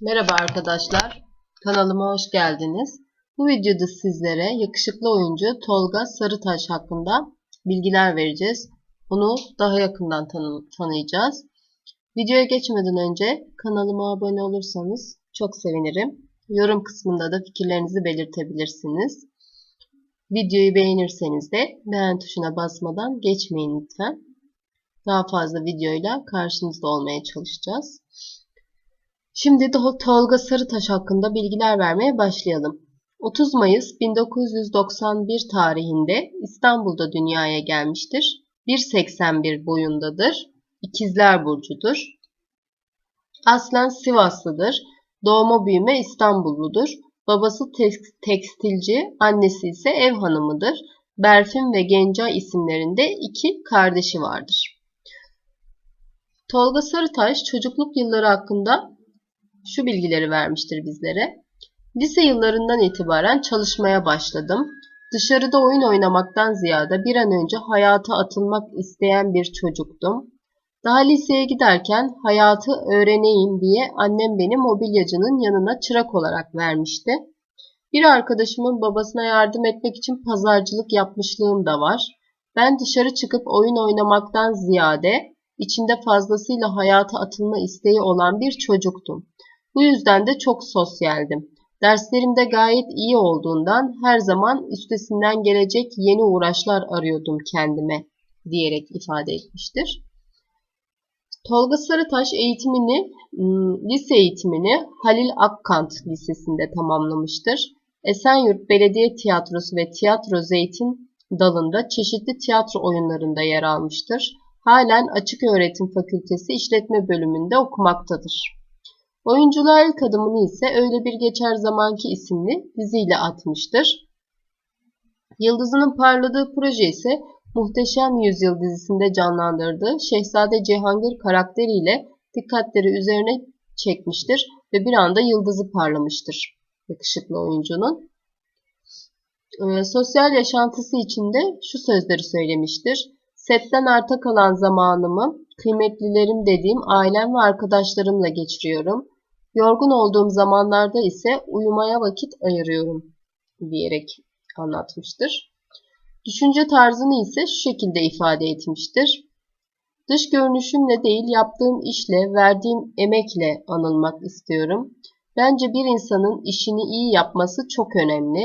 Merhaba arkadaşlar, kanalıma hoş geldiniz. Bu videoda sizlere yakışıklı oyuncu Tolga Sarıtaş hakkında bilgiler vereceğiz. Onu daha yakından tanı tanıyacağız. Videoya geçmeden önce kanalıma abone olursanız çok sevinirim. Yorum kısmında da fikirlerinizi belirtebilirsiniz. Videoyu beğenirseniz de beğen tuşuna basmadan geçmeyin lütfen. Daha fazla videoyla karşınızda olmaya çalışacağız. Şimdi de Tolga Sarıtaş hakkında bilgiler vermeye başlayalım. 30 Mayıs 1991 tarihinde İstanbul'da dünyaya gelmiştir. 1.81 boyundadır. İkizler Burcu'dur. Aslen Sivaslıdır. Doğma büyüme İstanbulludur. Babası tekstilci, annesi ise ev hanımıdır. Berfin ve Gencay isimlerinde iki kardeşi vardır. Tolga Sarıtaş çocukluk yılları hakkında şu bilgileri vermiştir bizlere. Lise yıllarından itibaren çalışmaya başladım. Dışarıda oyun oynamaktan ziyade bir an önce hayata atılmak isteyen bir çocuktum. Daha liseye giderken hayatı öğreneyim diye annem beni mobilyacının yanına çırak olarak vermişti. Bir arkadaşımın babasına yardım etmek için pazarcılık yapmışlığım da var. Ben dışarı çıkıp oyun oynamaktan ziyade içinde fazlasıyla hayata atılma isteği olan bir çocuktum. Bu yüzden de çok sosyaldim. Derslerimde gayet iyi olduğundan her zaman üstesinden gelecek yeni uğraşlar arıyordum kendime diyerek ifade etmiştir. Tolga Sarıtaş eğitimini, ıı, lise eğitimini Halil Akkant Lisesi'nde tamamlamıştır. Esenyurt Belediye Tiyatrosu ve Tiyatro Zeytin dalında çeşitli tiyatro oyunlarında yer almıştır. Halen Açık Öğretim Fakültesi İşletme bölümünde okumaktadır. Oyunculuğa ilk adımını ise Öyle Bir Geçer Zamanki isimli diziyle atmıştır. Yıldızının parladığı proje ise Muhteşem Yüzyıl dizisinde canlandırdığı Şehzade Cihangir karakteriyle dikkatleri üzerine çekmiştir ve bir anda yıldızı parlamıştır yakışıklı oyuncunun. E, sosyal yaşantısı içinde şu sözleri söylemiştir. Setten arta kalan zamanımı kıymetlilerim dediğim ailem ve arkadaşlarımla geçiriyorum. Yorgun olduğum zamanlarda ise uyumaya vakit ayırıyorum diyerek anlatmıştır. Düşünce tarzını ise şu şekilde ifade etmiştir. Dış görünüşümle değil yaptığım işle, verdiğim emekle anılmak istiyorum. Bence bir insanın işini iyi yapması çok önemli.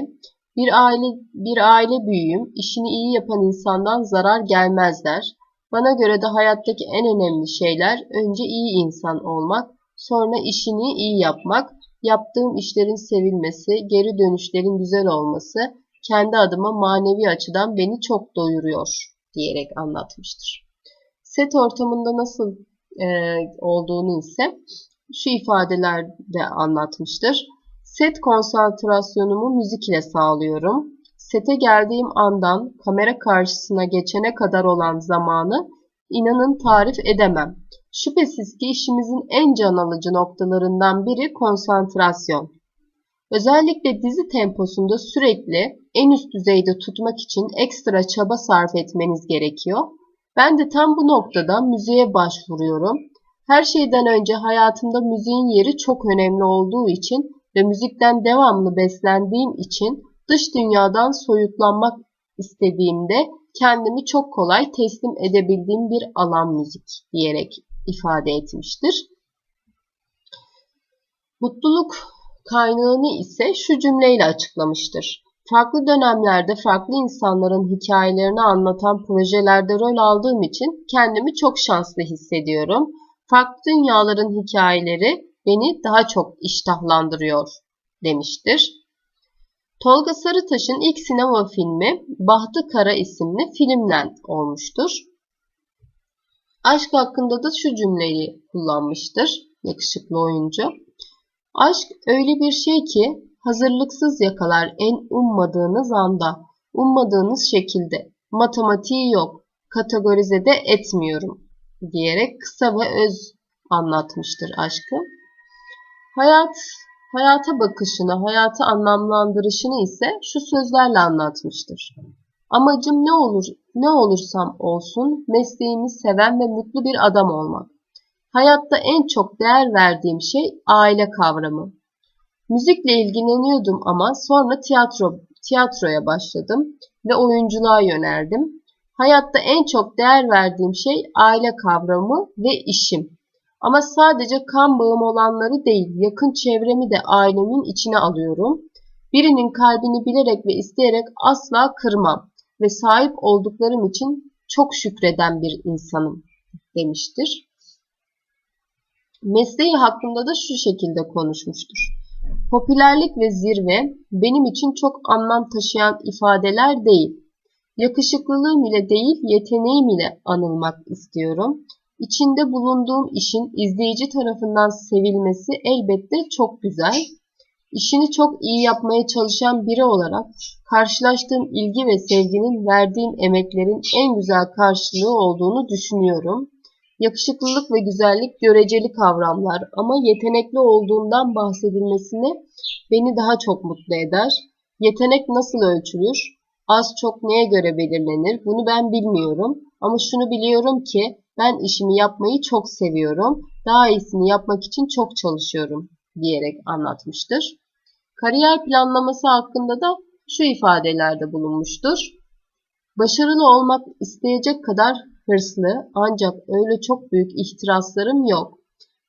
Bir aile bir aile büyüğüm, işini iyi yapan insandan zarar gelmezler. Bana göre de hayattaki en önemli şeyler önce iyi insan olmak, Sonra işini iyi yapmak, yaptığım işlerin sevilmesi, geri dönüşlerin güzel olması kendi adıma manevi açıdan beni çok doyuruyor diyerek anlatmıştır. Set ortamında nasıl e, olduğunu ise şu ifadelerde anlatmıştır. Set konsantrasyonumu müzik ile sağlıyorum. Sete geldiğim andan kamera karşısına geçene kadar olan zamanı inanın tarif edemem. Şüphesiz ki işimizin en can alıcı noktalarından biri konsantrasyon. Özellikle dizi temposunda sürekli en üst düzeyde tutmak için ekstra çaba sarf etmeniz gerekiyor. Ben de tam bu noktada müziğe başvuruyorum. Her şeyden önce hayatımda müziğin yeri çok önemli olduğu için ve müzikten devamlı beslendiğim için dış dünyadan soyutlanmak istediğimde kendimi çok kolay teslim edebildiğim bir alan müzik diyerek ifade etmiştir. Mutluluk kaynağını ise şu cümleyle açıklamıştır. Farklı dönemlerde farklı insanların hikayelerini anlatan projelerde rol aldığım için kendimi çok şanslı hissediyorum. Farklı dünyaların hikayeleri beni daha çok iştahlandırıyor demiştir. Tolga Sarıtaş'ın ilk sinema filmi Bahtı Kara isimli filmden olmuştur. Aşk hakkında da şu cümleyi kullanmıştır yakışıklı oyuncu. Aşk öyle bir şey ki hazırlıksız yakalar en ummadığınız anda, ummadığınız şekilde. Matematiği yok, kategorize de etmiyorum diyerek kısa ve öz anlatmıştır aşkı. Hayat, hayata bakışını, hayatı anlamlandırışını ise şu sözlerle anlatmıştır. Amacım ne olur, ne olursam olsun mesleğimi seven ve mutlu bir adam olmak. Hayatta en çok değer verdiğim şey aile kavramı. Müzikle ilgileniyordum ama sonra tiyatro tiyatroya başladım ve oyunculuğa yöneldim. Hayatta en çok değer verdiğim şey aile kavramı ve işim. Ama sadece kan bağım olanları değil, yakın çevremi de ailemin içine alıyorum. Birinin kalbini bilerek ve isteyerek asla kırmam ve sahip olduklarım için çok şükreden bir insanım demiştir. Mesleği hakkında da şu şekilde konuşmuştur. Popülerlik ve zirve benim için çok anlam taşıyan ifadeler değil. Yakışıklılığım ile değil, yeteneğim ile anılmak istiyorum. İçinde bulunduğum işin izleyici tarafından sevilmesi elbette çok güzel. İşini çok iyi yapmaya çalışan biri olarak karşılaştığım ilgi ve sevginin verdiğim emeklerin en güzel karşılığı olduğunu düşünüyorum. Yakışıklılık ve güzellik göreceli kavramlar ama yetenekli olduğundan bahsedilmesine beni daha çok mutlu eder. Yetenek nasıl ölçülür? Az çok neye göre belirlenir? Bunu ben bilmiyorum. Ama şunu biliyorum ki ben işimi yapmayı çok seviyorum. Daha iyisini yapmak için çok çalışıyorum diyerek anlatmıştır. Kariyer planlaması hakkında da şu ifadelerde bulunmuştur. Başarılı olmak isteyecek kadar hırslı ancak öyle çok büyük ihtiraslarım yok.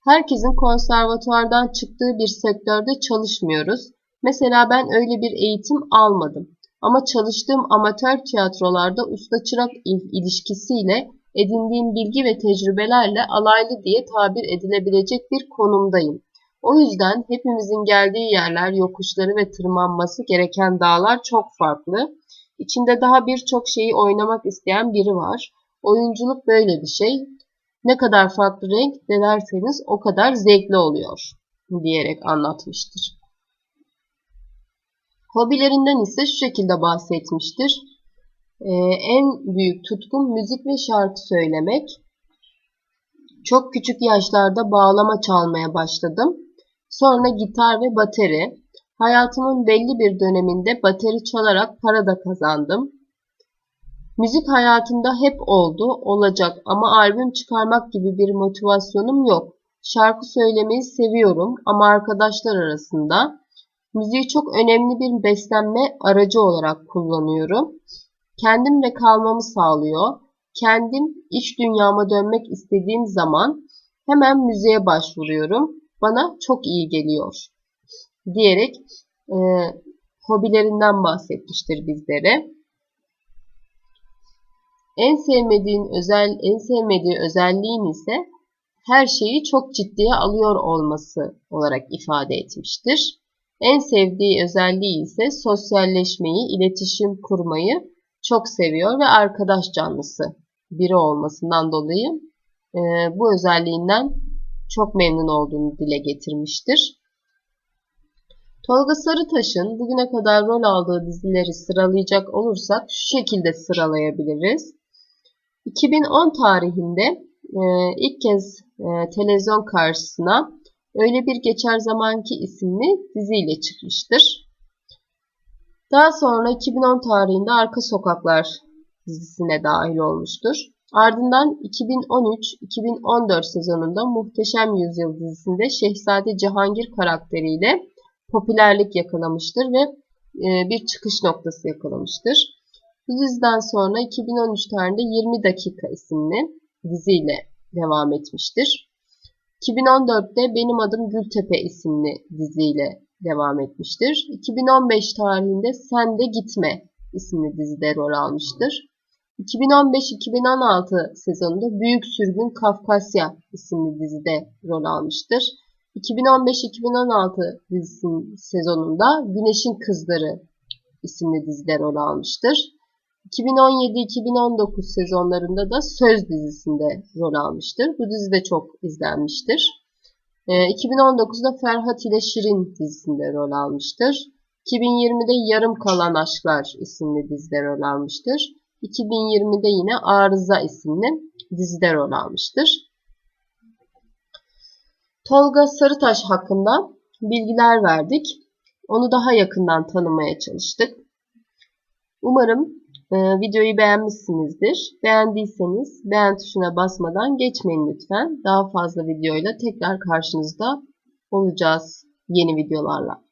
Herkesin konservatuvardan çıktığı bir sektörde çalışmıyoruz. Mesela ben öyle bir eğitim almadım. Ama çalıştığım amatör tiyatrolarda usta çırak ilişkisiyle edindiğim bilgi ve tecrübelerle alaylı diye tabir edilebilecek bir konumdayım. O yüzden hepimizin geldiği yerler, yokuşları ve tırmanması gereken dağlar çok farklı. İçinde daha birçok şeyi oynamak isteyen biri var. Oyunculuk böyle bir şey. Ne kadar farklı renk denerseniz o kadar zevkli oluyor diyerek anlatmıştır. Hobilerinden ise şu şekilde bahsetmiştir. Ee, en büyük tutkum müzik ve şarkı söylemek. Çok küçük yaşlarda bağlama çalmaya başladım. Sonra gitar ve bateri. Hayatımın belli bir döneminde bateri çalarak para da kazandım. Müzik hayatımda hep oldu, olacak ama albüm çıkarmak gibi bir motivasyonum yok. Şarkı söylemeyi seviyorum ama arkadaşlar arasında. Müziği çok önemli bir beslenme aracı olarak kullanıyorum. Kendimle kalmamı sağlıyor. Kendim iç dünyama dönmek istediğim zaman hemen müziğe başvuruyorum. Bana çok iyi geliyor diyerek e, hobilerinden bahsetmiştir bizlere. En sevmediğin özel en sevmediği özelliğin ise her şeyi çok ciddiye alıyor olması olarak ifade etmiştir. En sevdiği özelliği ise sosyalleşmeyi, iletişim kurmayı çok seviyor ve arkadaş canlısı biri olmasından dolayı e, bu özelliğinden çok memnun olduğunu dile getirmiştir. Tolga Sarıtaş'ın bugüne kadar rol aldığı dizileri sıralayacak olursak şu şekilde sıralayabiliriz. 2010 tarihinde e, ilk kez e, televizyon karşısına Öyle Bir Geçer Zamanki isimli diziyle çıkmıştır. Daha sonra 2010 tarihinde Arka Sokaklar dizisine dahil olmuştur. Ardından 2013-2014 sezonunda Muhteşem Yüzyıl dizisinde Şehzade Cihangir karakteriyle popülerlik yakalamıştır ve e, bir çıkış noktası yakalamıştır. Bu diziden sonra 2013 tarihinde 20 Dakika isimli diziyle devam etmiştir. 2014'te Benim Adım Gültepe isimli diziyle devam etmiştir. 2015 tarihinde Sen de Gitme isimli dizide rol almıştır. 2015-2016 sezonunda Büyük Sürgün Kafkasya isimli dizide rol almıştır. 2015-2016 dizisinin sezonunda Güneşin Kızları isimli dizide rol almıştır. 2017-2019 sezonlarında da Söz dizisinde rol almıştır. Bu dizi de çok izlenmiştir. 2019'da ee, Ferhat ile Şirin dizisinde rol almıştır. 2020'de Yarım Kalan Aşklar isimli dizide rol almıştır. 2020'de yine Arıza isimli dizide rol almıştır. Tolga Sarıtaş hakkında bilgiler verdik. Onu daha yakından tanımaya çalıştık. Umarım Ee, videoyu beğenmişsinizdir. Beğendiyseniz beğen tuşuna basmadan geçmeyin lütfen. Daha fazla videoyla tekrar karşınızda olacağız yeni videolarla.